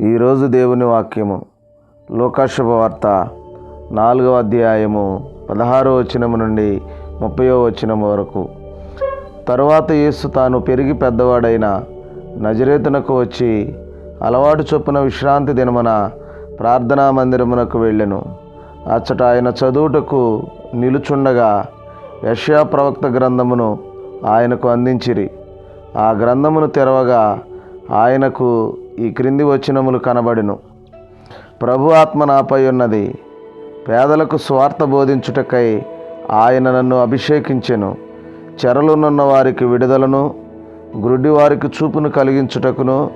ఈరోజు దేవుని వాక్యము. లోకాశుభవార్త నాలుగవ అధ్యాయము పదహారో వచనము నుండి ముప్పయో వచనము వరకు. తరువాత యేసు తాను పెరిగి పెద్దవాడైన నజరేతునకు వచ్చి అలవాటు చొప్పున విశ్రాంతి దినమున ప్రార్థనా మందిరమునకు వెళ్ళెను. అచ్చట ఆయన చదువుటకు నిలుచుండగా యష్యా ప్రవక్త గ్రంథమును ఆయనకు అందించిరి. ఆ గ్రంథమును తెరవగా ఆయనకు ఈ క్రింది వచనములు కనబడును. ప్రభు ఆత్మ నాపై ఉన్నది. పేదలకు స్వార్థ బోధించుటకై ఆయన నన్ను అభిషేకించెను. చెరలునున్న వారికి విడుదలను గ్రుడ్డి వారికి చూపును కలిగించుటకును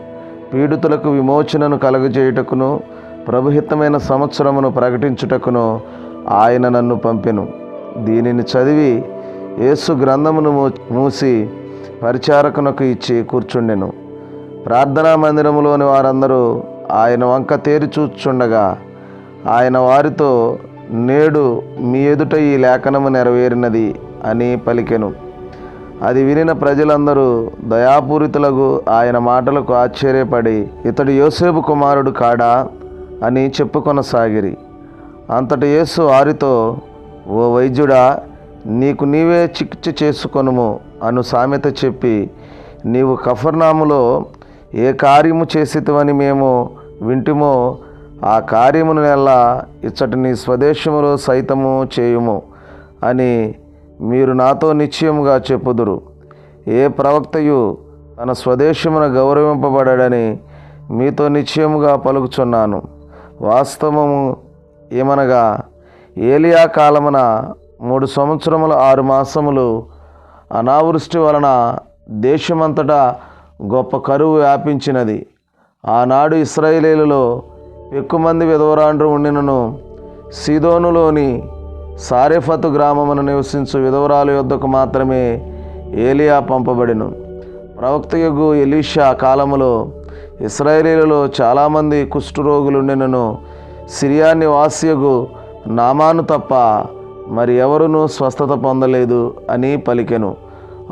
పీడితులకు విమోచనను కలుగజేయుటకును ప్రభుహితమైన సంవత్సరమును ప్రకటించుటకును ఆయన నన్ను పంపెను. దీనిని చదివి యేసు గ్రంథమును మూ- మూసి పరిచారకునకు ఇచ్చి కూర్చుండెను. ప్రార్థనా మందిరములోని వారందరూ ఆయన వంక తేరి చూచుండగా ఆయన వారితో నేడు మీ ఎదుట ఈ లేఖనము నెరవేరినది అని పలికెను. అది వినిన ప్రజలందరూ దయాపూరితులకు ఆయన మాటలకు ఆశ్చర్యపడి ఇతడు యోసేపు కుమారుడు కాడా అని చెప్పుకొనసాగిరి. అంతటి యేసు వారితో ఓ వైద్యుడా నీకు నీవే చికిత్స చేసుకొనుము అను సామెత చెప్పి నీవు కఫర్నాములో ఏ కార్యము చేసితివని మేము వింటిమో ఆ కార్యమును ఎలా ఇచ్చటి నీ స్వదేశములో సైతము చేయుము అని మీరు నాతో నిశ్చయముగా చెప్పుదురు. ఏ ప్రవక్తయు తన స్వదేశమున గౌరవింపబడని మీతో నిశ్చయముగా పలుకుచున్నాను. వాస్తవము ఏమనగా ఏలియా కాలమున మూడు సంవత్సరముల ఆరు మాసములు అనావృష్టి వలన దేశమంతటా గొప్ప కరువు వ్యాపించినది. ఆనాడు ఇస్రాయేలీలలో ఎక్కువ మంది విధవరాండ్రు ఉండినను సిదోనులోని సారెఫతు గ్రామమును నివసించు విధవరాల యొద్దకు మాత్రమే ఏలియా పంపబడిను. ప్రవక్త యొగ్గు ఎలీషా కాలములో ఇస్రాయేలీలలో చాలామంది కుష్ఠరోగులుండినను సిరియా నివాసియగు నామాను తప్ప మరి ఎవరునూ స్వస్థత పొందలేదు అని పలికెను.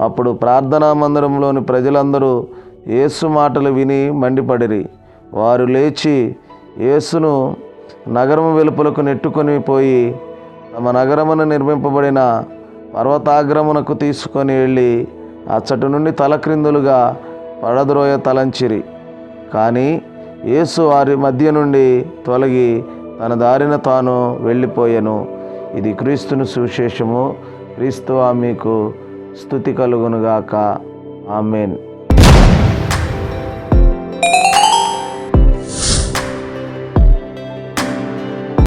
అప్పుడు ప్రార్థనా మందిరంలోని ప్రజలందరూ యేసు మాటలు విని మండిపడిరి. వారు లేచి యేసును నగరం వెలుపలకు నెట్టుకొని పోయి తమ నగరమున నిర్మింపబడిన పర్వతాగ్రమునకు తీసుకొని వెళ్ళి అచ్చటి నుండి తలక్రిందులుగా పడద్రోయ తలంచిరి. కానీ యేసు వారి మధ్య నుండి తొలగి తన దారిన తాను వెళ్ళిపోయెను. ఇది క్రీస్తుని సువిశేషము. క్రీస్తువా మీకు స్థుతి కలుగునుగాక. ఆమెన్.